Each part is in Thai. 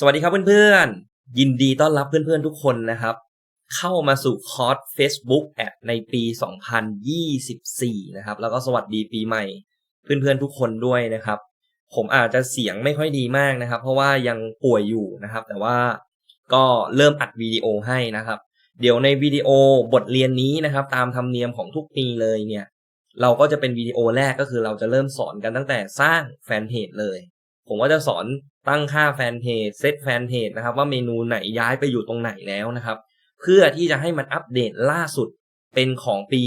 สวัสดีครับเพื่อนๆ ยินดีต้อนรับเพื่อนๆทุกคนนะครับ เข้ามาสู่คอร์ส Facebook แอดในปี 2024 นะครับ แล้วก็สวัสดีปีใหม่ เพื่อนๆทุกคนด้วยนะครับ ผมอาจจะเสียงไม่ค่อยดีมากนะครับ เพราะว่ายังป่วยอยู่นะครับ แต่ว่าก็เริ่มอัดวิดีโอให้นะครับ เดี๋ยวในวิดีโอบทเรียนนี้นะครับ ตามธรรมเนียมของทุกปีเลยเนี่ย เราก็จะเป็นวิดีโอแรกก็คือเราจะเริ่มสอนกันตั้งแต่สร้างแฟนเพจเลย ผมก็จะสอนตั้งค่าแฟนเพจเซตแฟนเพจนะครับ ว่าเมนูไหนย้ายไปอยู่ตรงไหนแล้วนะครับ เพื่อที่จะให้มันอัปเดตล่าสุดเป็นของปี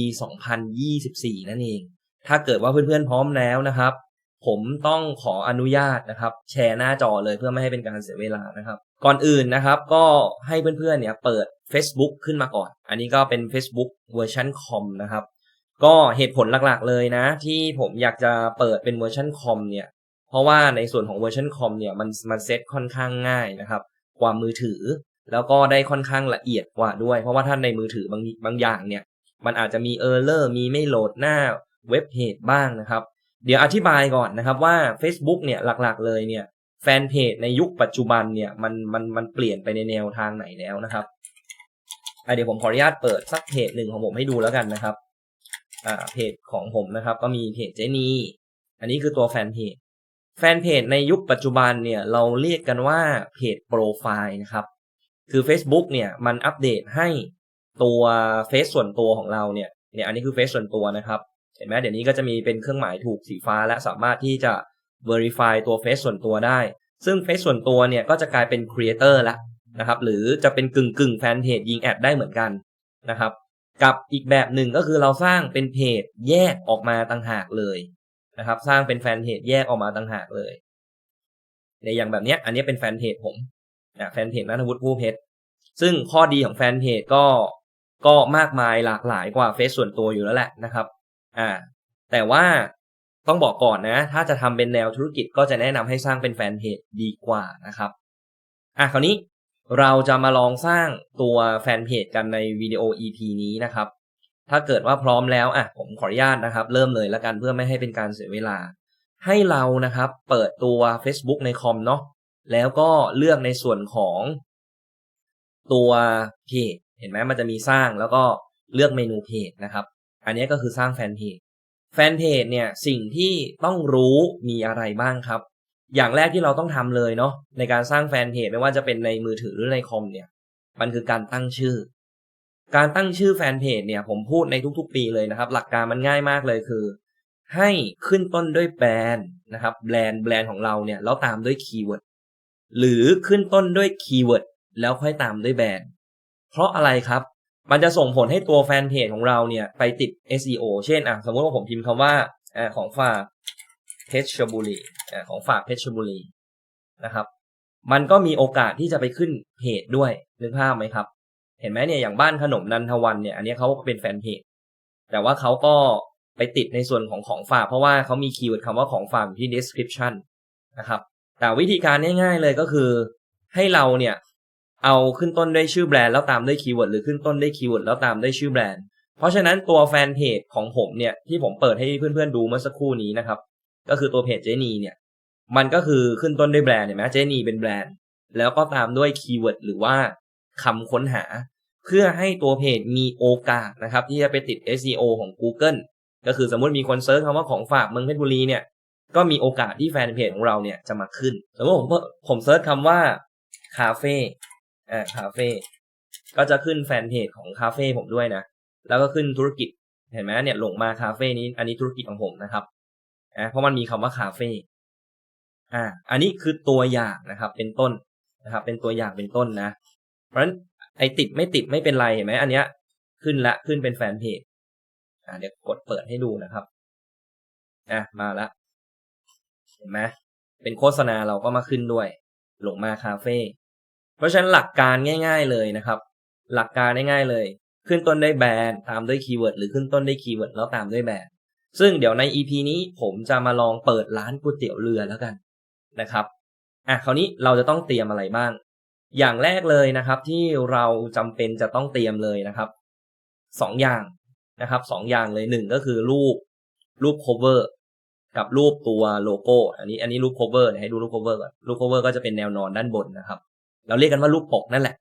2024 นั่นเอง ถ้าเกิดว่าเพื่อนๆพร้อมแล้วนะครับ ผมต้องขออนุญาตนะครับ แชร์หน้าจอเลยเพื่อไม่ให้เป็นการเสียเวลานะครับ ก่อนอื่นนะครับก็ให้เพื่อนๆเนี่ยเปิด Facebook ขึ้นมาก่อน อันนี้ก็เป็น Facebook เวอร์ชันคอมนะครับก็เหตุผลหลักๆเลยนะ ที่ผมอยากจะเปิดเป็นเวอร์ชันคอมเนี่ย เพราะว่าในส่วนของเวอร์ชันคอมเนี่ยมันมันเซตค่อนข้างง่ายนะครับกว่ามือถือ แล้วก็ได้ค่อนข้างละเอียดกว่าด้วย เพราะว่าถ้านในมือถือบางบางอย่างเนี่ยมันอาจจะมีเออร์เลอร์มีไม่โหลดหน้าเว็บเพจบ้างนะครับ เดี๋ยวอธิบายก่อนนะครับว่า Facebook เนี่ยหลักๆ เลยเนี่ยแฟนเพจในยุคปัจจุบันเนี่ยมันมันมันเปลี่ยนไปในแนวทางไหนแล้วนะครับเดี๋ยวผมขออนุญาตเปิดสักเพจหนึ่งของผมให้ดูแล้วกันนะครับอ่าเพจของผมนะครับ ก็มีเพจเจนีอันนี้คือตัวแฟนเพจ แฟนเพจในยุคปัจจุบันเนี่ยเราเรียกกันว่าเพจโปรไฟล์นะครับ คือ Facebook เนี่ยมันอัปเดตให้ตัวเฟซส่วนตัวของเราเนี่ยเนี่ยอันนี้คือเฟซส่วนตัวนะครับ เห็นไหมเดี๋ยวนี้ก็จะมีเป็นเครื่องหมายถูกสีฟ้าและสามารถที่จะ Verify ตัวเฟซส่วนตัวได้ ซึ่งเฟซส่วนตัวเนี่ยก็จะกลายเป็น Creator ละนะครับ หรือจะเป็นกึ่งกึ่งแฟนเพจยิงแอดได้เหมือนกันนะครับ กับอีกแบบหนึ่งก็คือเราสร้างเป็นเพจแยกออกมาต่างหากเลย นะครับ สร้างเป็นแฟนเพจแยกออกมาต่างหากเลยในอย่างแบบเนี้ย อันนี้เป็นแฟนเพจผมนะแฟนเพจนัทวุฒิผู้เพชรซึ่งข้อดีของแฟนเพจก็ก็มากมายหลากหลายกว่าเฟซส่วนตัวอยู่แล้วแหละนะครับ อ่า แต่ว่าต้องบอกก่อนนะ ถ้าจะทำเป็นแนวธุรกิจก็จะแนะนำให้สร้างเป็นแฟนเพจดีกว่านะครับ อะคราวนี้เราจะมาลองสร้างตัวแฟนเพจกันในวิดีโอ EP นี้นะครับ ถ้าเกิดว่าพร้อมแล้วอะผมขออนุญาตนะครับ เริ่มเลยแล้วกันเพื่อไม่ให้เป็นการเสียเวลา ให้เรานะครับเปิดตัว Facebook ในคอมเนาะแล้วก็เลือกในส่วนของ ตัวเพจเห็นไหมมันจะมีสร้างแล้วก็เลือกเมนูเพจนะครับ อันนี้ก็คือสร้างแฟนเพจแฟนเพจเนี่ยสิ่งที่ต้องรู้มีอะไรบ้างครับ อย่างแรกที่เราต้องทำเลยเนาะในการสร้างแฟนเพจไม่ว่าจะเป็นในมือถือหรือในคอมเนี่ย มันคือการตั้งชื่อ การตั้งชื่อแฟนเพจเนี่ยผมพูดในทุกๆ ปีเลยนะครับ หลักการมันง่ายมากเลยคือ ให้ขึ้นต้นด้วยแบรนด์นะครับแบรนด์แบรนด์ของเราเนี่ยแล้วตามด้วยคีย์เวิร์ดหรือขึ้นต้นด้วยคีย์เวิร์ดแล้วค่อยตามด้วยแบรนด์เพราะอะไรครับ มันจะส่งผลให้ตัวแฟนเพจของเราเนี่ยไปติด SEO เช่นอะสมมติว่าผมพิมพ์คำว่าอของฝากเพชรบุรีอของฝากเพชรบุรีนะครับ มันก็มีโอกาสที่จะไปขึ้นเพจด้วยนึกภาพไหมครับ เห็นไหมเนี่ยอย่างบ้านขนมนันทวันเนี่ยอันนี้เขาก็เป็นแฟนเพจแต่ว่าเขาก็ไปติดในส่วนของของฝากเพราะว่าเขามีคีย์เวิร์ดคำว่าของฝากอยู่ที่ description นะครับแต่วิธีการง่ายๆเลยก็คือ ให้เราเนี่ยเอาขึ้นต้นด้วยชื่อแบรนด์แล้วตามด้วยคีย์เวิร์ดหรือขึ้นต้นด้วยคีย์เวิร์ดแล้วตามด้วยชื่อแบรนด์เพราะฉะนั้นตัวแฟนเพจของผมเนี่ยที่ผมเปิดให้เพื่อนๆดูเมื่อสักครู่นี้นะครับก็คือตัวเพจเจนีเนี่ยมันก็คือขึ้นต้นด้วยแบรนด์เห็นไหมเจนีเป็นแบรนด์แล้วก็ตามด้วยคีย์เวิร์ดหรือว่า คำค้นหา เพื่อให้ตัวเพจมีโอกาสนะครับ ที่จะไปติด SEO ของ Google ก็คือสมมติมีคนเซิร์ชคำว่าของฝากเมืองเพชรบุรีเนี่ยก็มีโอกาสที่แฟนเพจของเราเนี่ยจะมาขึ้น สมมติผมผมเซิร์ชคำว่าคาเฟ่อ่าคาเฟ่ก็จะขึ้นแฟนเพจของคาเฟ่ผมด้วยนะ แล้วก็ขึ้นธุรกิจเห็นไหมเนี่ยหลงมาคาเฟ่นี้อันนี้ธุรกิจของผมนะครับอ่าเพราะมันมีคำว่าคาเฟ่อ่าอันนี้คือตัวอย่างนะครับ เป็นต้นนะครับ เป็นตัวอย่างเป็นต้นนะ เพราะฉะนั้นไอติดไม่ติดไม่เป็นไรเห็นไหมอันเนี้ย ขึ้นละขึ้นเป็นแฟนเพจอ่าเดี๋ยวกดเปิดให้ดูนะครับอะมาละเห็นไหมเป็นโฆษณาเราก็มาขึ้นด้วย หลงมาคาเฟ่เพราะฉะนั้นหลักการง่าย ๆเลยนะครับ หลักการง่ายๆเลย ขึ้นต้นด้วยแบรนด์ตามด้วยคีย์เวิร์ดหรือขึ้นต้นด้วยคีย์เวิร์ดแล้วตามด้วยแบรนด์ซึ่งเดี๋ยวใน EP นี้ผมจะมาลองเปิดร้านก๋วยเตี๋ยวเรือแล้วกันนะครับอะคราวนี้เราจะต้องเตรียมอะไรบ้าง อย่างแรกเลยนะครับ ที่เราจำเป็นจะต้องเตรียมเลยนะครับสองอย่างนะครับสองอย่างเลยหนึ่งก็คือรูปรูป cover กับรูปตัวโลโก้ อันนี้อันนี้รูป cover เดี๋ยวให้ดูรูป cover ก่อนรูป cover ก็จะเป็นแนวนอนด้านบนนะครับ เราเรียกกันว่ารูปปกนั่นแหละ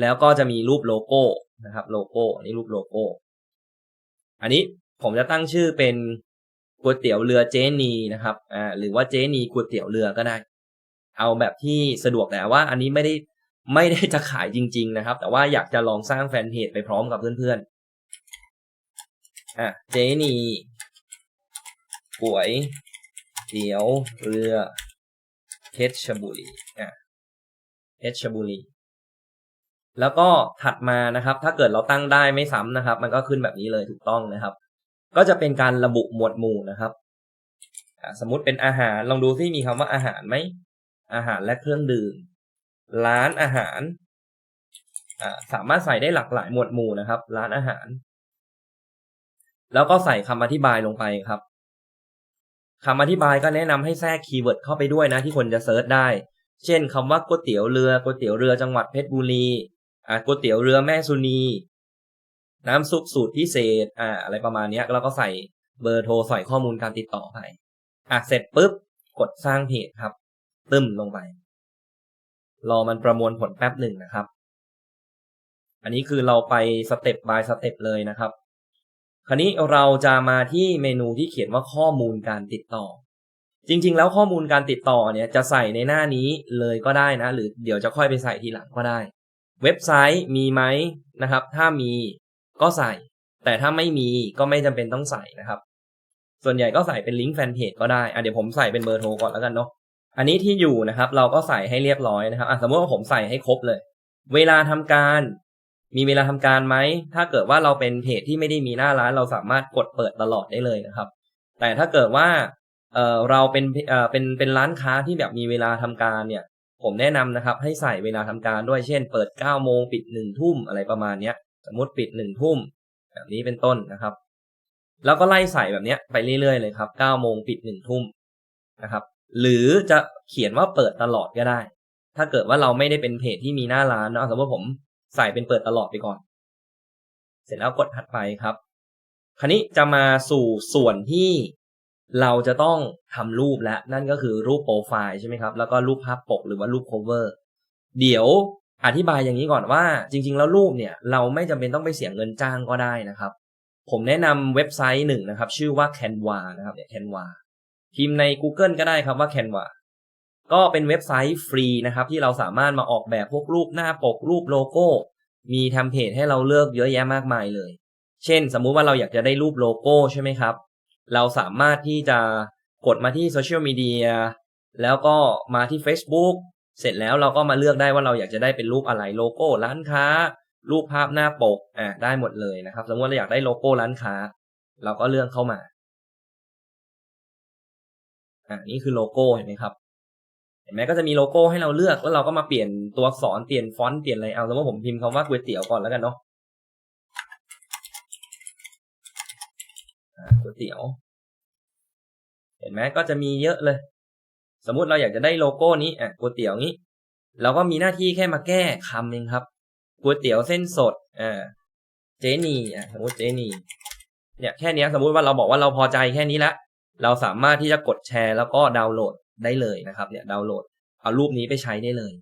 แล้วก็จะมีรูปโลโก้นะครับ โลโก้ อันนี้รูปโลโก้ อันนี้ผมจะตั้งชื่อเป็นก๋วยเตี๋ยวเรือเจนีนะครับอ่าหรือว่าเจนีก๋วยเตี๋ยวเรือก็ได้ เอาแบบที่สะดวกแต่ว่า อันนี้ไม่ได้ ไม่ได้จะขายจริง ๆ นะครับ แต่ว่าอยากจะลองสร้างแฟนเพจไปพร้อมกับเพื่อนๆอะเจนีก๋วยเตี๋ยวเรือเพชรบุรีอะเพชรบุรี แล้วก็ถัดมานะครับ ถ้าเกิดเราตั้งได้ไม่ซ้ำนะครับ มันก็ขึ้นแบบนี้เลยถูกต้องนะครับ ก็จะเป็นการระบุหมวดหมู่นะครับสมมุติเป็นอาหารลองดูที่มีคำว่าอาหารไหมอาหารและเครื่องดื่ม ร้านอาหารสามารถใส่ได้หลากหลายหมวดหมู่นะครับ ร้านอาหาร แล้วก็ใส่คำอธิบายลงไปครับคำอธิบายก็แนะนำให้แทรกคีย์เวิร์ดเข้าไปด้วยนะที่คนจะเซิร์ชได้ เช่นคำว่าก๋วยเตี๋ยวเรือก๋วยเตี๋ยวเรือจังหวัดเพชรบุรีอ่าก๋วยเตี๋ยวเรือแม่สุนีน้ำซุปสูตรพิเศษอ่าอะไรประมาณนี้แล้วก็ใส่เบอร์โทรใส่ข้อมูลการติดต่อไปอะเสร็จปุ๊บกดสร้างเพจครับ ตึมลงไป รอมันประมวลผลแป๊บหนึ่งนะครับ อันนี้คือเราไปสเต็ป by สเต็ปเลยนะครับ คราวนี้เราจะมาที่เมนูที่เขียนว่าข้อมูลการติดต่อ จริง ๆ แล้วข้อมูลการติดต่อเนี่ยจะใส่ในหน้านี้เลยก็ได้นะ หรือเดี๋ยวจะค่อยไปใส่ทีหลังก็ได้ เว็บไซต์มีไหมนะครับ ถ้ามีก็ใส่ แต่ถ้าไม่มีก็ไม่จำเป็นต้องใส่นะครับ ส่วนใหญ่ก็ใส่เป็นลิงก์แฟนเพจก็ได้อะเดี๋ยวผมใส่เป็นเบอร์โทรก่อนแล้วกันเนาะ อันนี้ที่อยู่นะครับ เราก็ใส่ให้เรียบร้อยนะครับอะสมมติว่าผมใส่ให้ครบเลย เวลาทำการ มีเวลาทำการไหม ถ้าเกิดว่าเราเป็นเพจที่ไม่ได้มีหน้าร้านเราสามารถกดเปิดตลอดได้เลยนะครับ แต่ถ้าเกิดว่าเออเราเป็นเออเป็นเป็นร้านค้าที่แบบมีเวลาทำการเนี่ย ผมแนะนำนะครับ ให้ใส่เวลาทำการด้วยเช่น เปิด9โมงปิด1ทุ่มอะไรประมาณเนี้ย สมมติปิด1ทุ่มแบบนี้เป็นต้นนะครับ แล้วก็ไล่ใส่แบบนี้ไปเรื่อยๆเลยครับ9โมงปิด1ทุ่มนะครับ หรือจะเขียนว่าเปิดตลอดก็ได้ ถ้าเกิดว่าเราไม่ได้เป็นเพจที่มีหน้าร้านเนาะสมมติผมใส่เป็นเปิดตลอดไปก่อน เสร็จแล้วกดถัดไปครับ คราวนี้จะมาสู่ส่วนที่เราจะต้องทำรูปและนั่นก็คือรูปโปรไฟล์ใช่ไหมครับ แล้วก็รูปภาพปกหรือว่ารูป cover เดี๋ยวอธิบายอย่างนี้ก่อนว่า จริง ๆ แล้วรูปเนี่ย เราไม่จำเป็นต้องไปเสียเงินจ้างก็ได้นะครับ ผมแนะนำเว็บไซต์หนึ่งนะครับ ชื่อว่า Canva นะครับเนี่ย Canva พิมพ์ใน Google ก็ได้ครับว่า Canva ก็เป็นเว็บไซต์ฟรีนะครับ ที่เราสามารถมาออกแบบพวกรูปหน้าปกรูปโลโก้ มีเทมเพลตให้เราเลือกเยอะแยะมากมายเลย เช่น สมมุติว่าเราอยากจะได้รูปโลโก้ใช่ไหมครับ เราสามารถที่จะกดมาที่โซเชียลมีเดียแล้วก็มาที่ Facebook เสร็จแล้วเราก็มาเลือกได้ว่าเราอยากจะได้เป็นรูปอะไรโลโก้ร้านค้า รูปภาพหน้าปกอ่าได้หมดเลยนะครับ สมมติเราอยากได้โลโก้ร้านค้า เราก็เลือกเข้ามา อ่านี่คือโลโก้เห็นไหมครับเห็นไหมก็จะมีโลโก้ให้เราเลือกแล้วเราก็มาเปลี่ยนตัวอักษรเปลี่ยนฟอนต์เปลี่ยนอะไรเอาสมมติผมพิมพ์คำว่าก๋วยเตี๋ยวก่อนแล้วกันเนาะก๋วยเตี๋ยว เห็นไหมก็จะมีเยอะเลย สมมุติเราอยากจะได้โลโก้นี้อะก๋วยเตี๋ยวนี้ เราก็มีหน้าที่แค่มาแก้คำเองครับก๋วยเตี๋ยวเส้นสดอ่าเจนีอะสมมติเจนีเนี่ยแค่นี้สมมุติว่าเราบอกว่าเราพอใจแค่นี้ละ เราสามารถที่จะกดแชร์แล้วก็ดาวน์โหลดได้เลยนะครับเนี่ยดาวน์โหลดเอารูปนี้ไปใช้ได้เลย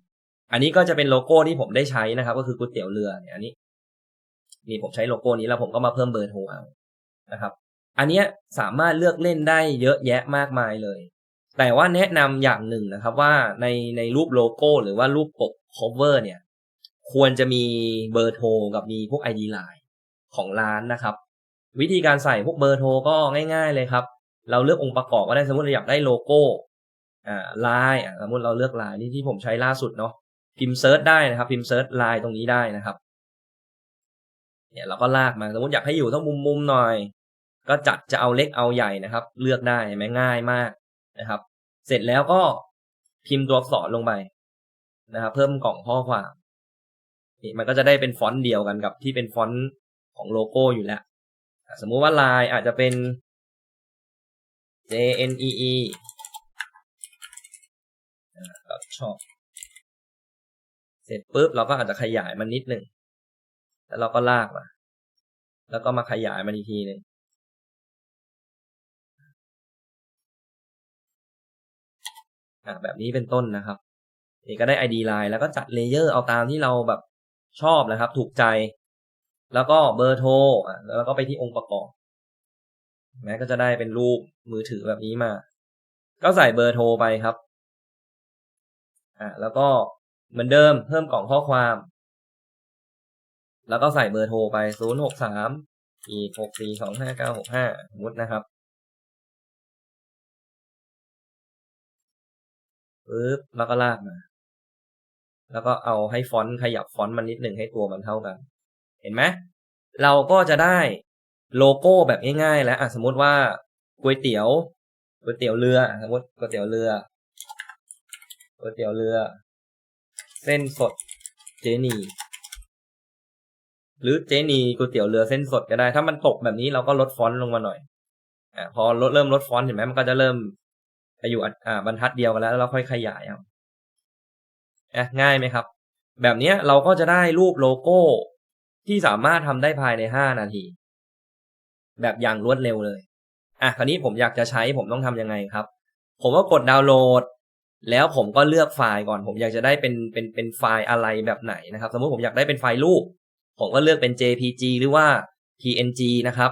อันนี้ก็จะเป็นโลโก้ที่ผมได้ใช้นะครับ ก็คือก๋วยเตี๋ยวเรือเนี่ยอันนี้นี่ผมใช้โลโก้นี้แล้วผมก็มาเพิ่มเบอร์โทรเอานะครับ อันนี้สามารถเลือกเล่นได้เยอะแยะมากมายเลย แต่ว่าแนะนำอย่างหนึ่งนะครับว่าในในรูปโลโก้หรือว่ารูปปก cover เนี่ยควรจะมีเบอร์โทรกับมีพวก ID Line ของร้านนะครับ วิธีการใส่พวกเบอร์โทรก็ง่าย ๆเลยครับ เราเลือกองค์ประกอบก็ได้สมมติเราอยากได้โลโก้อ่าลน์อ่าสมมติเราเลือกลน์นี่ที่ผมใช้ล่าสุดเนาะพิมพ์เซิร์ชได้นะครับพิมพ์เซิร์ชลน์ตรงนี้ได้นะครับเนี่ยเราก็ลากมาสมมติอยากให้อยู่ต้องมุมๆหน่อย ก็จัดจะเอาเล็กเอาใหญ่นะครับ เลือกได้ไหมง่ายมากนะครับ เสร็จแล้วก็พิมพ์ตัวอักษรลงไปนะครับ เพิ่มกล่องข้อความนี่มันก็จะได้เป็นฟอนต์เดียวกันกับที่เป็นฟอนต์ของโลโก้อยู่แล้ว สมมุติว่าลายอาจจะเป็น J N E E ชอบ เสร็จปุ๊บเราก็อาจจะขยายมันนิดหนึ่ง แล้วเราก็ลากมา แล้วก็มาขยายมันอีกทีหนึ่งแบบนี้เป็นต้นนะครับนี่ก็ได้ ID Line แล้วก็จัดเลเยอร์เอาตามที่เราแบบชอบนะครับ ถูกใจ แล้วก็เบอร์โทรแล้วก็ไปที่องค์ประกอบ แม้ก็จะได้เป็นรูปมือถือแบบนี้มา ก็ใส่เบอร์โทรไปครับ อ่าแล้วก็เหมือนเดิมเพิ่มกล่องข้อความ แล้วก็ใส่เบอร์โทรไปศูนย์หกสามอีหกสี่สองห้าเก้าหกห้าสมมตินะครับปึ๊บแล้วก็ลากมา แล้วก็เอาให้ฟอนต์ขยับฟอนต์มันนิดหนึ่งให้ตัวมันเท่ากัน เห็นไหมเราก็จะได้ โลโก้แบบง่ายๆแล้วอะสมมติว่าก๋วยเตี๋ยวก๋วยเตี๋ยวเรือสมมติก๋วยเตี๋ยวเรือก๋วยเตี๋ยวเรือ เส้นสดเจนีหรือเจนีก๋วยเตี๋ยวเรือเส้นสดก็ได้ ถ้ามันตกแบบนี้เราก็ลดฟอนต์ลงมาหน่อยอะพอลดเริ่มลดฟอนต์เห็นไหมมันก็จะเริ่มอยู่อ่าบรรทัดเดียวกันแล้วแล้วเราค่อยขยายเอาอะง่ายไหมครับ แบบนี้เราก็จะได้รูปโลโก้ที่สามารถทำได้ภายในห้านาที แบบอย่างรวดเร็วเลย อะคราวนี้ผมอยากจะใช้ผมต้องทำยังไงครับ ผมก็กดดาวน์โหลด แล้วผมก็เลือกไฟล์ก่อน ผมอยากจะได้เป็นเป็นเป็นไฟล์อะไรแบบไหนนะครับ สมมติผมอยากได้เป็นไฟล์รูป ผมก็เลือกเป็น JPG หรือว่า PNG นะครับ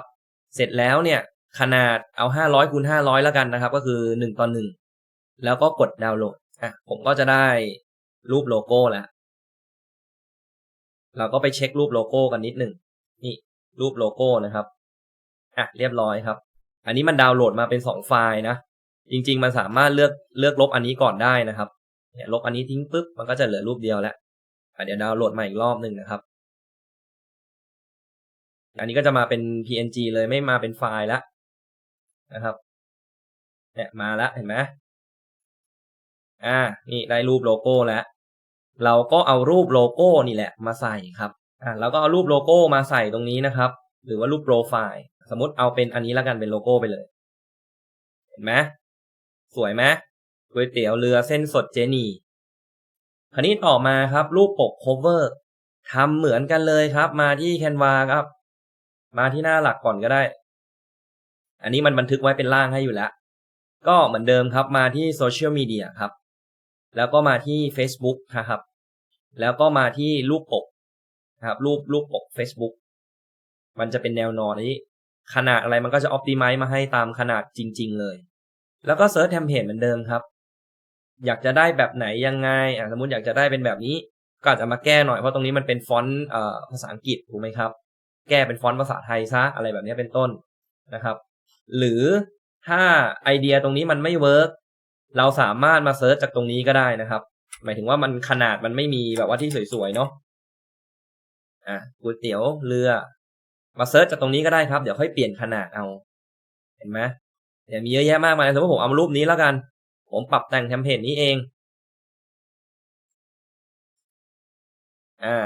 เสร็จแล้วเนี่ยขนาดเอา 500คูณ500 แล้วกันนะครับ ก็คือ 1 ต่อ 1 แล้วก็กดดาวน์โหลด อะ ผมก็จะได้รูปโลโก้แล้วเราก็ไปเช็ครูปโลโก้กันนิดหนึ่งนี่รูปโลโก้นะครับ อะเรียบร้อยครับ อันนี้มันดาวน์โหลดมาเป็น2ไฟล์นะ จริง ๆ มันสามารถเลือกเลือกลบอันนี้ก่อนได้นะครับเนี่ยลบอันนี้ทิ้งปุ๊บมันก็จะเหลือรูปเดียวแล้วเดี๋ยวดาวน์โหลดมาอีกรอบหนึ่งนะครับ อันนี้ก็จะมาเป็น PNG เลยไม่มาเป็นไฟล์แล้วนะครับเนี่ยมาแล้วเห็นไหมอ่า นี่ได้รูปโลโก้แล้ว เราก็เอารูปโลโก้นี่แหละมาใส่ครับ อ่าเราก็เอารูปโลโก้มาใส่ตรงนี้นะครับ หรือว่ารูปโปรไฟล์ สมมติเอาเป็นอันนี้แล้วกันเป็นโลโก้ไปเลย เห็นไหมสวยไหมก๋วยเตี๋ยวเรือเส้นสดเจนีคราวนี้ต่อมาครับ รูปปก cover ทำเหมือนกันเลยครับ มาที่ Canva ครับ มาที่หน้าหลักก่อนก็ได้ อันนี้มันบันทึกไว้เป็นล่างให้อยู่แล้ว ก็เหมือนเดิมครับมาที่โซเชียลมีเดียครับ แล้วก็มาที่ Facebook นะครับ แล้วก็มาที่รูปปกครับ รูปรูปปก Facebook มันจะเป็นแนวนอนนี้ ขนาดอะไรมันก็จะอ p ติไม z e มาให้ตามขนาดจริง ๆ เลย แล้วก็เซิร์ชเทมเพลตเหมือนเดิมครับ อยากจะได้แบบไหนยังไงอะสมมติอยากจะได้เป็นแบบนี้ ก็อาจจะมาแก้หน่อยเพราะตรงนี้มันเป็นฟอนต์ภาษาอังกฤษถูกไหมครับ แก้เป็นฟอนต์ภาษาไทยซะอะไรแบบนี้เป็นต้นนะครับ หรือถ้าไอเดียตรงนี้มันไม่เวิร์กเราสามารถมาเซิร์ชจากตรงนี้ก็ได้นะครับ หมายถึงว่ามันขนาดมันไม่มีแบบว่าที่สวยๆเนาะอะก๋วยเตี๋ยวเรือ มาเซิร์ชจากตรงนี้ก็ได้ครับ เดี๋ยวค่อยเปลี่ยนขนาดเอา เห็นไหมเดี๋ยวมีเยอะแยะมากมายสมมติผมเอารูปนี้แล้วกัน ผมปรับแต่งเทมเพลตนี้เอง อ่า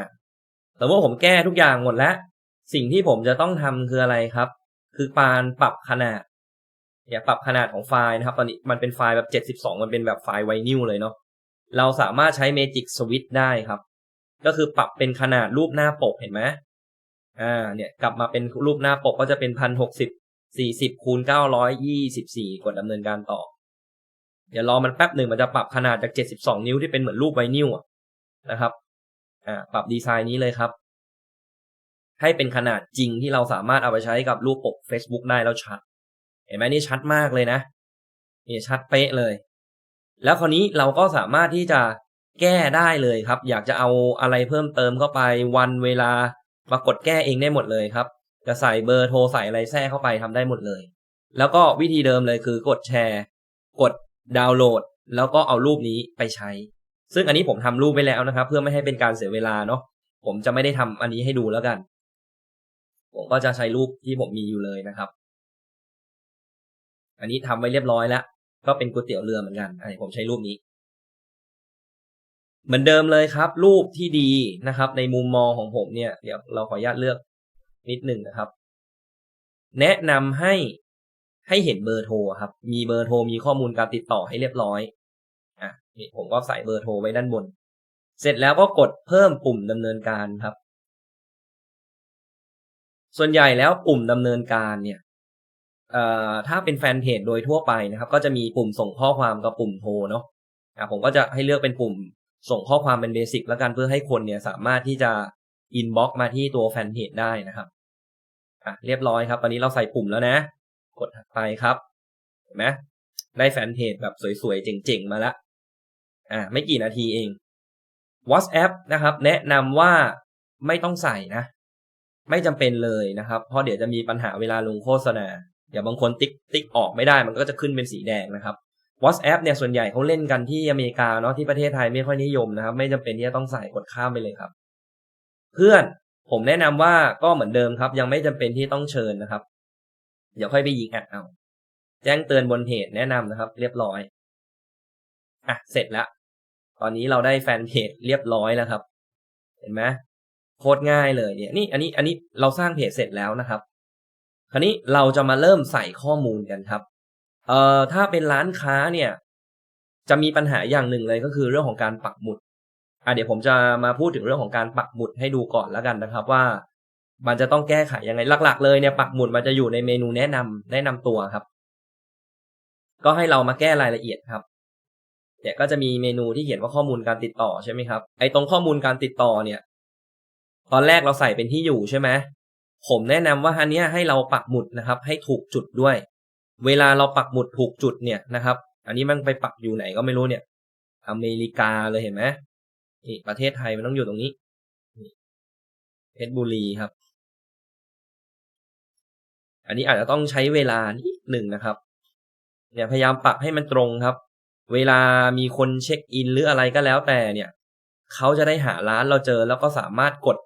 สมมติผมแก้ทุกอย่างหมดแล้ว สิ่งที่ผมจะต้องทำคืออะไรครับ คือปานปรับขนาดอย่าปรับขนาดของไฟล์นะครับ ตอนนี้มันเป็นไฟล์แบบ 72 มันเป็นแบบไฟล์ไวนิลเลยเนาะ เราสามารถใช้ Magic Switch ได้ครับ ก็คือปรับเป็นขนาดรูปหน้าปกเห็นไหม อ่าเนี่ยกลับมาเป็นรูปหน้าปกก็จะเป็นพันหกสิบสี่สิบคูณเก้าร้อยยี่สิบสี่กดดำเนินการต่อ เดี๋ยวรอมันแป๊บหนึ่งมันจะปรับขนาดจากเจ็ดสิบสองนิ้วที่เป็นเหมือนรูปไวนิลนะครับอ่าปรับดีไซน์นี้เลยครับ ให้เป็นขนาดจริงที่เราสามารถเอาไปใช้กับรูปปก Facebook ได้แล้วชัด เห็นไหมนี่ชัดมากเลยนะนี่ชัดเป๊ะเลย แล้วคราวนี้เราก็สามารถที่จะแก้ได้เลยครับ อยากจะเอาอะไรเพิ่มเติมเข้าไปวันเวลา มากดแก้เองได้หมดเลยครับ จะใส่เบอร์โทรใส่อะไรแทรกเข้าไปทำได้หมดเลย แล้วก็วิธีเดิมเลยคือกดแชร์ กดดาวน์โหลด แล้วก็เอารูปนี้ไปใช้ ซึ่งอันนี้ผมทำรูปไปแล้วนะครับ เพื่อไม่ให้เป็นการเสียเวลาเนาะผมจะไม่ได้ทำอันนี้ให้ดูแล้วกัน ผมก็จะใช้รูปที่ผมมีอยู่เลยนะครับ อันนี้ทำไว้เรียบร้อยแล้ว ก็เป็นก๋วยเตี๋ยวเรือเหมือนกันอันนี้ผมใช้รูปนี้ เหมือนเดิมเลยครับ รูปที่ดีนะครับ ในมุมมองของผมเนี่ย เดี๋ยวเราขออนุญาตเลือกนิดหนึ่งนะครับ แนะนำให้ให้เห็นเบอร์โทรครับ มีเบอร์โทรมีข้อมูลการติดต่อให้เรียบร้อยอะนี่ผมก็ใส่เบอร์โทรไว้ด้านบน เสร็จแล้วก็กดเพิ่มปุ่มดำเนินการครับ ส่วนใหญ่แล้วปุ่มดำเนินการเนี่ยเอ่อถ้าเป็นแฟนเพจโดยทั่วไปนะครับ ก็จะมีปุ่มส่งข้อความกับปุ่มโทรเนาะอะผมก็จะให้เลือกเป็นปุ่ม ส่งข้อความเป็นเบสิกแล้วกันเพื่อให้คนเนี่ยสามารถที่จะอินบ็อกมาที่ตัวแฟนเพจได้นะครับอะเรียบร้อยครับตอนนี้เราใส่ปุ่มแล้วนะ กดถัดไปครับเห็นไหมได้แฟนเพจแบบสวยๆ เจ๋งๆ มาล้วอะไม่กี่นาทีเอง WhatsApp นะครับ แนะนำว่าไม่ต้องใส่นะ ไม่จำเป็นเลยนะครับ เพราะเดี๋ยวจะมีปัญหาเวลาลงโฆษณาเดี๋ยวบางคนติ๊กติ๊กออกไม่ได้มันก็จะขึ้นเป็นสีแดงนะครับ WhatsApp เนี่ยส่วนใหญ่เขาเล่นกันที่อเมริกาเนาะที่ประเทศไทยไม่ค่อยนิยมนะครับ ไม่จำเป็นที่จะต้องใส่กดข้ามไปเลยครับ เพื่อนผมแนะนำว่าก็เหมือนเดิมครับ ยังไม่จำเป็นที่ต้องเชิญนะครับ เดี๋ยวค่อยไปยิงแอดเอา แจ้งเตือนบนเพจแนะนำนะครับ เรียบร้อยอะเสร็จแล้วตอนนี้เราได้แฟนเพจเรียบร้อยแล้วครับ เห็นไหมโคตรง่ายเลยเนี่ยนี่อันนี้อันนี้เราสร้างเพจเสร็จแล้วนะครับ คราวนี้เราจะมาเริ่มใส่ข้อมูลกันครับ เอ่อถ้าเป็นร้านค้าเนี่ย จะมีปัญหาอย่างหนึ่งเลยก็คือเรื่องของการปักหมุดอะเดี๋ยวผมจะมาพูดถึงเรื่องของการปักหมุดให้ดูก่อนแล้วกันนะครับว่า มันจะต้องแก้ไขยังไงหลัก ๆ เลยเนี่ยปักหมุดมันจะอยู่ในเมนูแนะนำแนะนำตัวครับ ก็ให้เรามาแก้รายละเอียดครับเนี่ยก็จะมีเมนูที่เขียนว่าข้อมูลการติดต่อใช่ไหมครับไอ้ตรงข้อมูลการติดต่อเนี่ย ตอนแรกเราใส่เป็นที่อยู่ใช่ไหมผมแนะนำว่าอันนี้ให้เราปักหมุดนะครับ ให้ถูกจุดด้วย เวลาเราปักหมุดถูกจุดเนี่ยนะครับ อันนี้มันไปปักอยู่ไหนก็ไม่รู้เนี่ย อเมริกาเลยเห็นไหมนี่ประเทศไทยมันต้องอยู่ตรงนี้เพชรบุรีครับ อันนี้อาจจะต้องใช้เวลานิดหนึ่งนะครับ เนี่ยพยายามปักให้มันตรงครับ เวลามีคนเช็คอินหรืออะไรก็แล้วแต่เนี่ยเขาจะได้หาร้านเราเจอแล้วก็สามารถกด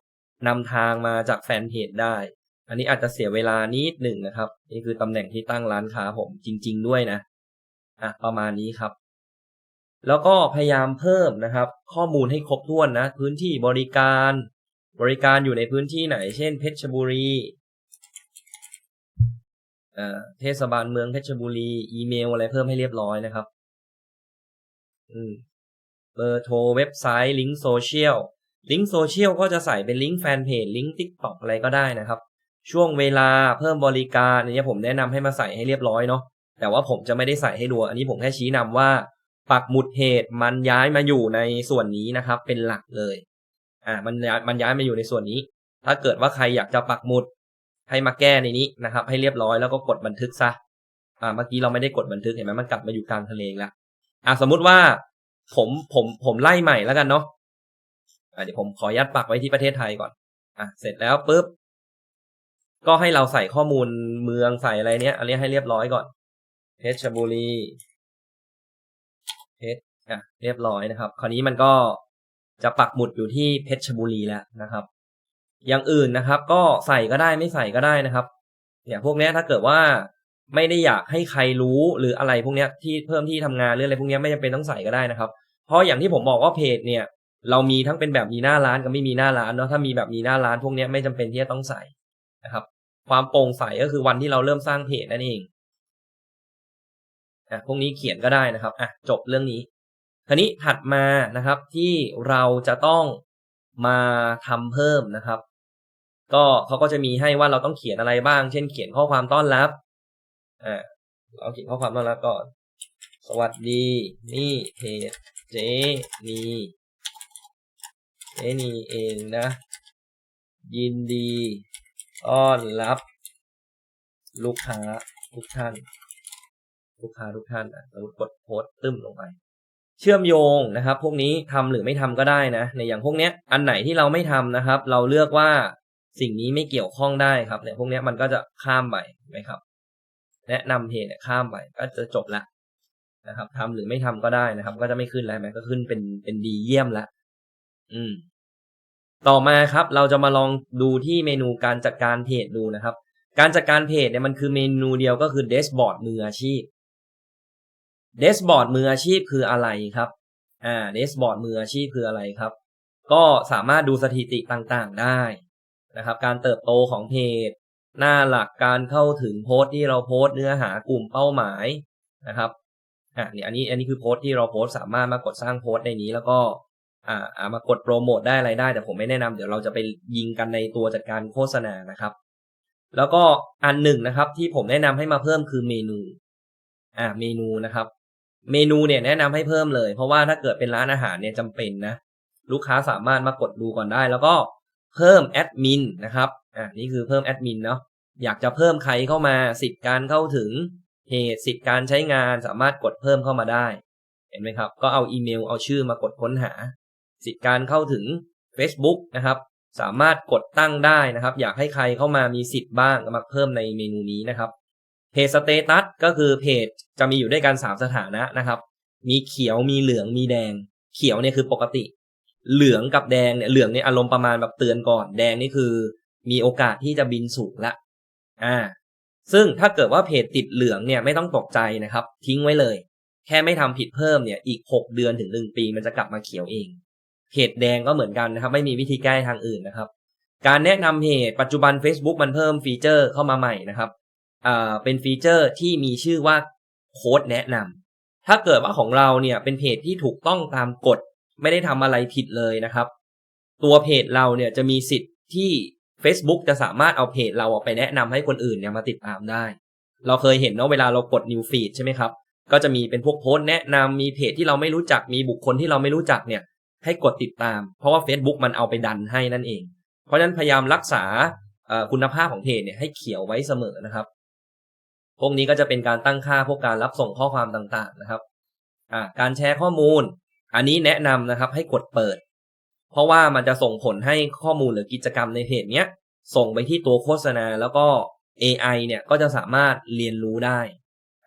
นำทางมาจากแฟนเพจได้ อันนี้อาจจะเสียเวลานิดหนึ่งนะครับ นี่คือตำแหน่งที่ตั้งร้านค้าผมจริง ๆ ด้วยนะอะประมาณนี้ครับ แล้วก็พยายามเพิ่มนะครับ ข้อมูลให้ครบถ้วนนะ พื้นที่บริการ บริการอยู่ในพื้นที่ไหน เช่น เพชรบุรีเทศบาลเมืองเพชรบุรี อีเมลอะไรเพิ่มให้เรียบร้อยนะครับเบอร์โทรเว็บไซต์ลิงก์โซเชียลลิงก์โซเชียลก็จะใส่เป็นลิงก์แฟนเพจลิงก์ทิกตอกอะไรก็ได้นะครับ ช่วงเวลาเพิ่มบริการอันนี้ผมแนะนำให้มาใส่ให้เรียบร้อยเนาะแต่ว่าผมจะไม่ได้ใส่ให้ดูอันนี้ผมแค่ชี้นำว่า ปักหมุดเหตุมันย้ายมาอยู่ในส่วนนี้นะครับ เป็นหลักเลย อ่ามันมันย้ายมาอยู่ในส่วนนี้ ถ้าเกิดว่าใครอยากจะปักหมุด ให้มาแก้ในนี้นะครับ ให้เรียบร้อยแล้วก็กดบันทึกซะอ่าเมื่อกี้เราไม่ได้กดบันทึกเห็นไหมมันกลับมาอยู่กลางทะเลแล้วอ่าสมมุติว่า ผมผมผมไล่ใหม่แล้วกันเนาะอะเดี๋ยวผมขอยัดปักไว้ที่ประเทศไทยก่อนอะเสร็จแล้วปุ๊บ ก็ให้เราใส่ข้อมูลเมืองใส่อะไรเนี้ยอันนี้ให้เรียบร้อยก่อนเพชรบุรีเพชรอะเรียบร้อยนะครับ คราวนี้มันก็จะปักหมุดอยู่ที่เพชรบุรีแล้วนะครับ อย่างอื่นนะครับ ก็ใส่ก็ได้ไม่ใส่ก็ได้นะครับ เนี่ยพวกนี้ถ้าเกิดว่าไม่ได้อยากให้ใครรู้หรืออะไรพวกนี้ที่เพิ่มที่ทำงานหรืออะไรพวกนี้ไม่จำเป็นต้องใส่ก็ได้นะครับ เพราะอย่างที่ผมบอกว่าเพจเนี่ย เรามีทั้งเป็นแบบมีหน้าร้านกับไม่มีหน้าร้านเนาะถ้ามีแบบมีหน้าร้านพวกนี้ไม่จำเป็นที่จะต้องใส่นะครับ ความโปร่งใสก็คือวันที่เราเริ่มสร้างเพจนั่นเองอะพวกนี้เขียนก็ได้นะครับอะจบเรื่องนี้คราวนี้ถัดมานะครับที่เราจะต้องมาทำเพิ่มนะครับ ก็เขาก็จะมีให้ว่าเราต้องเขียนอะไรบ้าง เช่นเขียนข้อความต้อนรับอ่าเราเขียนข้อความต้อนรับก่อน สวัสดีนี่เพจเจนีเจนีเองนะ ยินดี ต้อนรับ ลูกค้าทุกท่าน ลูกค้าทุกท่านอะเรากดโพสต์ตึ้มลงไป เชื่อมโยงนะครับ พวกนี้ทำหรือไม่ทำก็ได้นะ ในอย่างพวกเนี้ย อันไหนที่เราไม่ทำนะครับ เราเลือกว่าสิ่งนี้ไม่เกี่ยวข้องได้ครับเนี่ยพวกเนี้ยมันก็จะข้ามไปไหมครับ แนะนำเพจเนี่ยข้ามไปก็จะจบละนะครับทำหรือไม่ทำก็ได้นะครับ ก็จะไม่ขึ้นแล้วไหมก็ขึ้นเป็นเป็นดีเยี่ยมละอืม ต่อมาครับเราจะมาลองดูที่เมนูการจัดการเพจดูนะครับ การจัดการเพจเนี่ยมันคือเมนูเดียวก็คือเดสบอร์ดมืออาชีพเดสบอร์ดมืออาชีพคืออะไรครับอ่าเดสบอร์ดมืออาชีพคืออะไรครับ ก็สามารถดูสถิติต่างๆได้นะครับ การเติบโตของเพจ หน้าหลักการเข้าถึงโพสต์ที่เราโพสต์เนื้อหากลุ่มเป้าหมายนะครับอ่าเนี่ยอันนี้อันนี้คือโพสต์ที่เราโพสต์สามารถมากดสร้างโพสต์ในนี้แล้วก็ อ่าอ่ามากดโปรโมทได้อะไรได้ แต่ผมไม่แนะนำเดี๋ยวเราจะไปยิงกันในตัวจัดการโฆษณานะครับ แล้วก็อันหนึ่งนะครับ ที่ผมแนะนำให้มาเพิ่มคือเมนู อ่าเมนูนะครับ เมนูเนี่ยแนะนำให้เพิ่มเลย เพราะว่าถ้าเกิดเป็นร้านอาหารเนี่ยจำเป็นนะ ลูกค้าสามารถมากดดูก่อนได้ แล้วก็เพิ่มแอดมินนะครับอ่านี่คือเพิ่มแอดมินเนาะอยากจะเพิ่มใครเข้ามาสิทธิ์การเข้าถึงเพจสิทธิ์การใช้งานสามารถกดเพิ่มเข้ามาได้ เห็นไหมครับ ก็เอาอีเมลเอาชื่อมากดค้นหา การเข้าถึง Facebook นะครับ สามารถกดตั้งได้นะครับ อยากให้ใครเข้ามามีสิทธิ์บ้างมาเพิ่มในเมนูนี้นะครับเพจสเตตัสก็คือเพจจะมีอยู่ด้วยกัน 3 สถานะนะครับ มีเขียวมีเหลืองมีแดง เขียวเนี่ยคือปกติ เหลืองกับแดงเนี่ยเหลืองเนี่ยอารมณ์ประมาณแบบเตือนก่อน แดงนี่คือ มีโอกาสที่จะบินสูงละอ่าซึ่งถ้าเกิดว่าเพจติดเหลืองเนี่ยไม่ต้องตกใจนะครับ ทิ้งไว้เลย แค่ไม่ทำผิดเพิ่มเนี่ยอีก 6 เดือนถึง 1 ปีมันจะกลับมาเขียวเอง เพจแดงก็เหมือนกันนะครับ ไม่มีวิธีแก้ทางอื่นนะครับ การแนะนำเพจปัจจุบัน Facebook มันเพิ่มฟีเจอร์เข้ามาใหม่นะครับอ่าเป็นฟีเจอร์ที่มีชื่อว่าโค้ดแนะนำถ้าเกิดว่าของเราเนี่ยเป็นเพจที่ถูกต้องตามกฎ ไม่ได้ทำอะไรผิดเลยนะครับ ตัวเพจเราเนี่ยจะมีสิทธิ์ที่ Facebook จะสามารถเอาเพจเราไปแนะนำให้คนอื่นเนี่ยมาติดตามได้ เราเคยเห็นเนาะเวลาเรากด New Feed ใช่ไหมครับ ก็จะมีเป็นพวกโพสต์แนะนำมีเพจที่เราไม่รู้จักมีบุคคลที่เราไม่รู้จักเนี่ย ให้กดติดตาม เพราะว่า Facebook มันเอาไปดันให้นั่นเอง เพราะฉะนั้นพยายามรักษาคุณภาพของเพจเนี่ยให้เขียวไว้เสมอนะครับ พวกนี้ก็จะเป็นการตั้งค่าพวกการรับส่งข้อความต่างๆนะครับการแชร์ข้อมูล อันนี้แนะนำนะครับให้กดเปิด เพราะว่ามันจะส่งผลให้ข้อมูลหรือกิจกรรมในเพจเนี้ยส่งไปที่ตัวโฆษณาแล้วก็ AI เนี่ยก็จะสามารถเรียนรู้ได้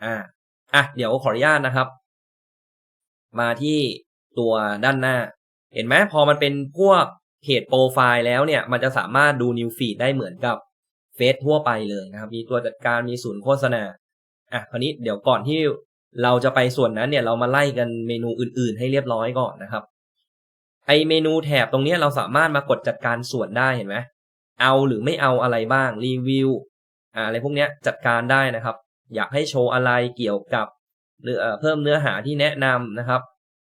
อ่า อะ เดี๋ยวขออนุญาตนะครับ มาที่ตัวด้านหน้า เห็นไหมพอมันเป็นพวกเพจโปรไฟล์แล้วเนี่ย มันจะสามารถดูนิวฟีดได้เหมือนกับเฟซทั่วไปเลยนะครับ มีตัวจัดการมีศูนย์โฆษณาอะคราวนี้เดี๋ยวก่อนที่เราจะไปส่วนนั้นเนี่ยเรามาไล่กันเมนูอื่นๆ ให้เรียบร้อยก่อนนะครับ ไอเมนูแถบตรงนี้เราสามารถมากดจัดการส่วนได้เห็นไหมเอาหรือไม่เอาอะไรบ้างรีวิวอะไรพวกนี้จัดการได้นะครับ อยากให้โชว์อะไรเกี่ยวกับหรือเพิ่มเนื้อหาที่แนะนำนะครับ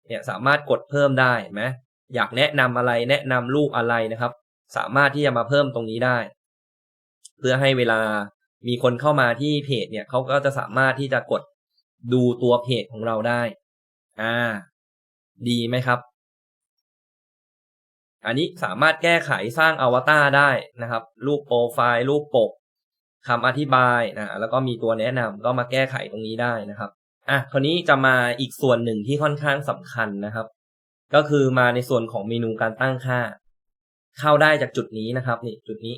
เนี่ยสามารถกดเพิ่มได้ไหม อยากแนะนำอะไรแนะนำลูกอะไรนะครับ สามารถที่จะมาเพิ่มตรงนี้ได้ เพื่อให้เวลามีคนเข้ามาที่เพจเนี่ยเขาก็จะสามารถที่จะกดดูตัวเพจของเราได้ อ่า ดีไหมครับ อันนี้สามารถแก้ไขสร้างอวตารได้นะครับ รูปโปรไฟล์รูปปกคำอธิบายนะแล้วก็มีตัวแนะนำก็มาแก้ไขตรงนี้ได้นะครับอะคราวนี้จะมาอีกส่วนหนึ่งที่ค่อนข้างสำคัญนะครับ ก็คือมาในส่วนของเมนูการตั้งค่า เข้าได้จากจุดนี้นะครับนี่จุดนี้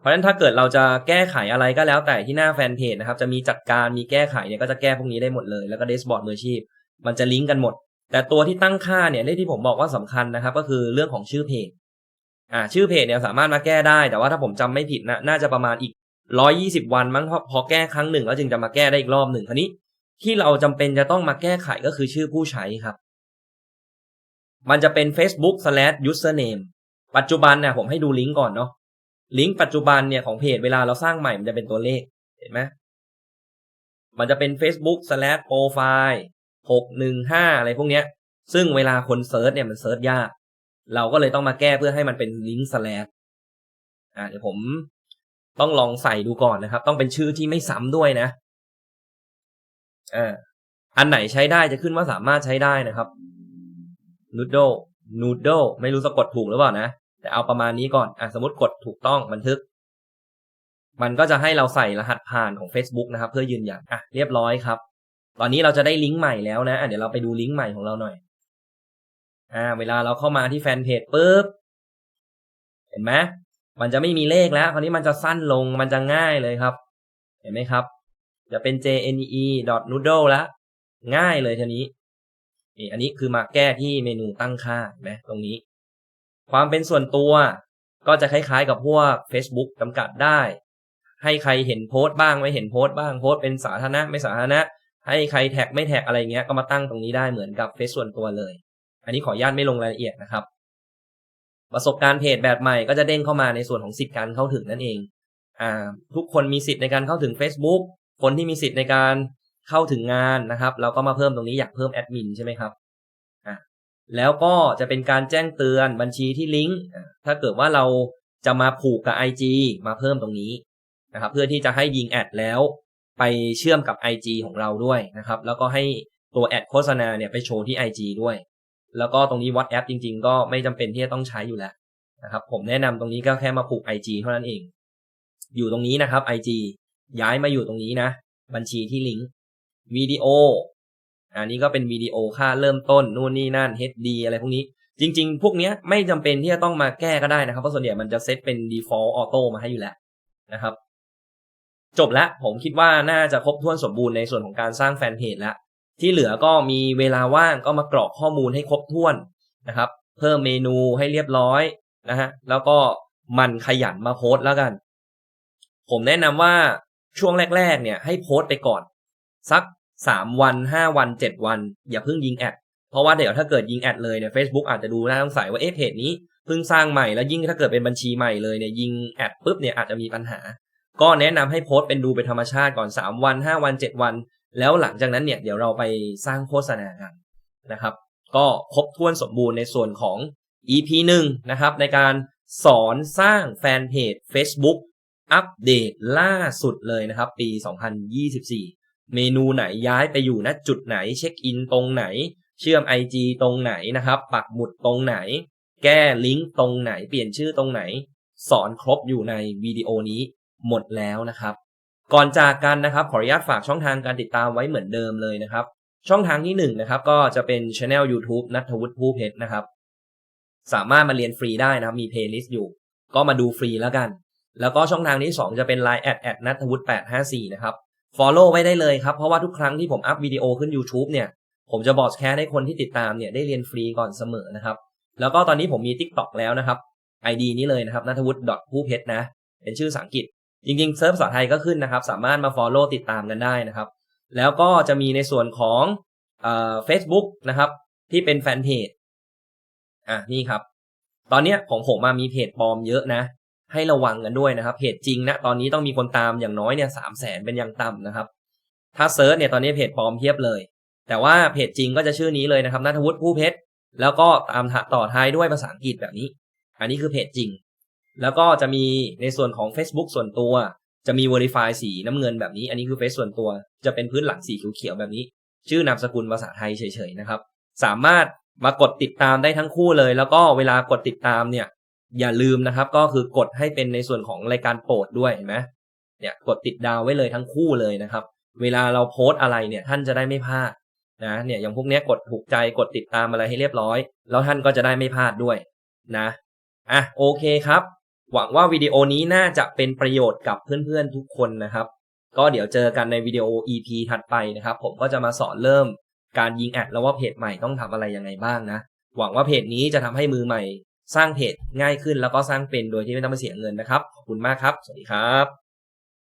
เพราะฉะนั้นถ้าเกิดเราจะแก้ไขอะไรก็แล้วแต่ที่หน้าแฟนเพจนะครับ จะมีจัดการมีแก้ไขเนี่ยก็จะแก้พวกนี้ได้หมดเลย แล้วก็เดสบอร์ดมืออาชีพ มันจะลิงก์กันหมด แต่ตัวที่ตั้งค่าเนี่ยที่ผมบอกว่าสำคัญนะครับ ก็คือเรื่องของชื่อเพจอ่าชื่อเพจเนี่ยสามารถมาแก้ได้ แต่ว่าถ้าผมจำไม่ผิดนะน่าจะประมาณอีกร้อยี่สิบวันมั้งพอแก้ครั้งหนึ่งแล้วจึงจะมาแก้ได้อีกรอบหนึ่งคราวนี้ที่เราจำเป็นจะต้องมาแก้ไขก็คือชื่อผู้ใช้ครับ มันจะเป็น Facebook slash username ปัจจุบันเนี่ยผมให้ดูลิงก์ก่อนเนาะลิงก์ปัจจุบันเนี่ยของเพจเวลาเราสร้างใหม่มันจะเป็นตัวเลขเห็นไหมมันจะเป็น Facebook slash profile หกหนึ่งห้าอะไรพวกเนี้ย ซึ่งเวลาคนเซิร์ชเนี่ยมันเซิร์ชยาก เราก็เลยต้องมาแก้เพื่อให้มันเป็นลิงก์สแลชอ่าเดี๋ยวผมต้องลองใส่ดูก่อนนะครับ ต้องเป็นชื่อที่ไม่ซ้ำด้วยนะอ่าอันไหนใช้ได้จะขึ้นว่าสามารถใช้ได้นะครับ noodle noodle ไม่รู้สะกดถูกหรือเปล่านะ แต่เอาประมาณนี้ก่อนอะสมมติกดถูกต้องบันทึก มันก็จะให้เราใส่รหัสผ่านของ Facebook นะครับ เพื่อยืนยันอะเรียบร้อยครับ ตอนนี้เราจะได้ลิงก์ใหม่แล้วนะเดี๋ยวเราไปดูลิงก์ใหม่ของเราหน่อยอ่าเวลาเราเข้ามาที่แฟนเพจปุ๊บเห็นไหมมันจะไม่มีเลขแล้ว คราวนี้มันจะสั้นลงมันจะง่ายเลยครับ เห็นไหมครับ จะเป็น jne noodle แล้วง่ายเลยทีนี้ นี่อันนี้คือมาแก้ที่เมนูตั้งค่าเห็นไหมตรงนี้ ความเป็นส่วนตัวก็จะคล้ายๆ กับพวก Facebook จำกัดได้ ให้ใครเห็นโพสต์บ้างไม่เห็นโพสต์บ้างโพสต์เป็นสาธารณะไม่สาธารณะ ให้ใครแท็กไม่แท็กอะไรเงี้ยก็มาตั้งตรงนี้ได้เหมือนกับเฟซส่วนตัวเลย อันนี้ขออนุญาตไม่ลงรายละเอียดนะครับ ประสบการณ์เพจแบบใหม่ก็จะเด้งเข้ามาในส่วนของสิทธิ์การเข้าถึงนั่นเองอ่าทุกคนมีสิทธิ์ในการเข้าถึง Facebook คนที่มีสิทธิ์ในการ เข้าถึงงานนะครับ เราก็มาเพิ่มตรงนี้อยากเพิ่มแอดมินใช่ไหมครับอ่าแล้วก็จะเป็นการแจ้งเตือนบัญชีที่ลิงก์ถ้าเกิดว่าเราจะมาผูกกับ IG มาเพิ่มตรงนี้นะครับ เพื่อที่จะให้ยิงแอดแล้วไปเชื่อมกับ IG ของเราด้วยนะครับ แล้วก็ให้ตัวแอดโฆษณาเนี่ยไปโชว์ที่ IG ด้วย แล้วก็ตรงนี้ WhatsApp จริง ๆ ก็ไม่จำเป็นที่จะต้องใช้อยู่แล้วนะครับ ผมแนะนำตรงนี้ก็แค่มาผูก IG เท่านั้นเอง อยู่ตรงนี้นะครับ IG ย้ายมาอยู่ตรงนี้นะ บัญชีที่ลิงก์ วิดีโอ อันนี้ก็เป็นวิดีโอค่าเริ่มต้นนู่นนี่นั่น HD อะไรพวกนี้ จริง ๆ พวกเนี้ยไม่จำเป็นที่จะต้องมาแก้ก็ได้นะครับ เพราะส่วนใหญ่มันจะเซตเป็น default auto มาให้อยู่แล้วนะครับ จบแล้วผมคิดว่าน่าจะครบถ้วนสมบูรณ์ในส่วนของการสร้างแฟนเพจแล้วที่เหลือก็มีเวลาว่างก็มากรอกข้อมูลให้ครบถ้วนนะครับ เพิ่มเมนูให้เรียบร้อยนะฮะแล้วก็มันขยันมาโพสต์แล้วกัน ผมแนะนำว่าช่วงแรก ๆ เนี่ยให้โพสต์ไปก่อน สัก สามวันห้าวันเจ็ดวัน อย่าเพิ่งยิงแอดเพราะว่าเดี๋ยวถ้าเกิดยิงแอดเลยเนี่ย Facebook อาจจะดูน่าสงสัยว่าเอ๊ะเพจนี้เพิ่งสร้างใหม่แล้วยิ่งถ้าเกิดเป็นบัญชีใหม่เลยเนี่ยยิงแอดปุ๊บเนี่ยอาจจะมีปัญหา ก็แนะนำให้โพสต์เป็นดูเป็นธรรมชาติก่อน 3 วัน 5 วัน 7 วัน แล้วหลังจากนั้นเนี่ยเดี๋ยวเราไปสร้างโฆษณากันนะครับ ก็ครบถ้วนสมบูรณ์ในส่วนของ EP 1นะครับในการสอนสร้างแฟนเพจ Facebook อัปเดตล่าสุดเลยนะครับ ปี 2024 เมนูไหนย้ายไปอยู่ณจุดไหนเช็คอินตรงไหน เชื่อม IG ตรงไหนนะครับ ปักหมุดตรงไหน แก้ลิงก์ตรงไหน เปลี่ยนชื่อตรงไหน สอนครบอยู่ในวิดีโอนี้หมดแล้วนะครับ ก่อนจากกันนะครับ ขออนุญาตฝากช่องทางการติดตามไว้เหมือนเดิมเลยนะครับ ช่องทางที่1นนะครับก็จะเป็นช anel YouTube นัทวุฒิผู้เพชรนะครับ สามารถมาเรียนฟรีได้นะครับมีเพลย์ลิสต์อยู่ ก็มาดูฟรีแล้วกัน แล้วก็ช่องทางที่ 2 จะเป็น Line แอดแอดนัทวุฒิ854นะครับ Follow ไว้ได้เลยครับ เพราะว่าทุกครั้งที่ผมอัพวิดีโอขึ้น YouTube เนี่ย ผมจะบอกแคร์ให้คนที่ติดตามเนี่ยได้เรียนฟรีก่อนเสมอนะครับ แล้วก็ตอนนี้ผมมี TikTok แล้วนะครับ ID นี้เลยนะครับนัทวุฒิผู้เพชรนะ เป็นชื่อภาษาอังกฤษ จริงๆเซิร์ฟภาษาไทยก็ขึ้นนะครับ สามารถมา Follow ติดตามกันได้นะครับ แล้วก็จะมีในส่วนของเอ่อ Facebook นะครับ ที่เป็นแฟนเพจอะนี่ครับ ตอนเนี้ยของผมมามีเพจปลอมเยอะนะ ให้ระวังกันด้วยนะครับเพจจริงนะตอนนี้ต้องมีคนตามอย่างน้อยเนี่ยสามแสนเป็นอย่างต่ำนะครับ ถ้าเซิร์ชเนี่ยตอนนี้เพจปลอมเพียบเลย แต่ว่าเพจจริงก็จะชื่อนี้เลยนะครับนัทวุฒิผู้เพชรแล้วก็ตามต่อท้ายด้วยภาษาอังกฤษแบบนี้ อันนี้คือเพจจริง แล้วก็จะมีในส่วนของ Facebook ส่วนตัว จะมี Verify สีน้ำเงินแบบนี้ อันนี้คือเฟซส่วนตัว จะเป็นพื้นหลังสีเขียวๆแบบนี้ ชื่อนามสกุลภาษาไทยเฉยๆนะครับ สามารถมากดติดตามได้ทั้งคู่เลย แล้วก็เวลากดติดตามเนี่ย อย่าลืมนะครับ ก็คือกดให้เป็นในส่วนของรายการโปรดด้วยเห็นไหมเนี่ยกดติดดาวไว้เลยทั้งคู่เลยนะครับ เวลาเราโพสต์อะไรเนี่ยท่านจะได้ไม่พลาดนะเนี่ยอย่างพวกนี้กดถูกใจกดติดตามอะไรให้เรียบร้อย แล้วท่านก็จะได้ไม่พลาดด้วยนะอะโอเคครับ หวังว่าวิดีโอนี้น่าจะเป็นประโยชน์กับเพื่อนๆทุกคนนะครับ ก็เดี๋ยวเจอกันในวิดีโอ EP ถัดไปนะครับ ผมก็จะมาสอนเริ่มการยิงแอดแล้วว่าเพจใหม่ต้องทำอะไรยังไงบ้างนะ หวังว่าเพจนี้จะทำให้มือใหม่ สร้างเพจง่ายขึ้นแล้วก็สร้างเป็นโดยที่ไม่ต้องไปเสียเงินนะครับ ขอบคุณมากครับ สวัสดีครับ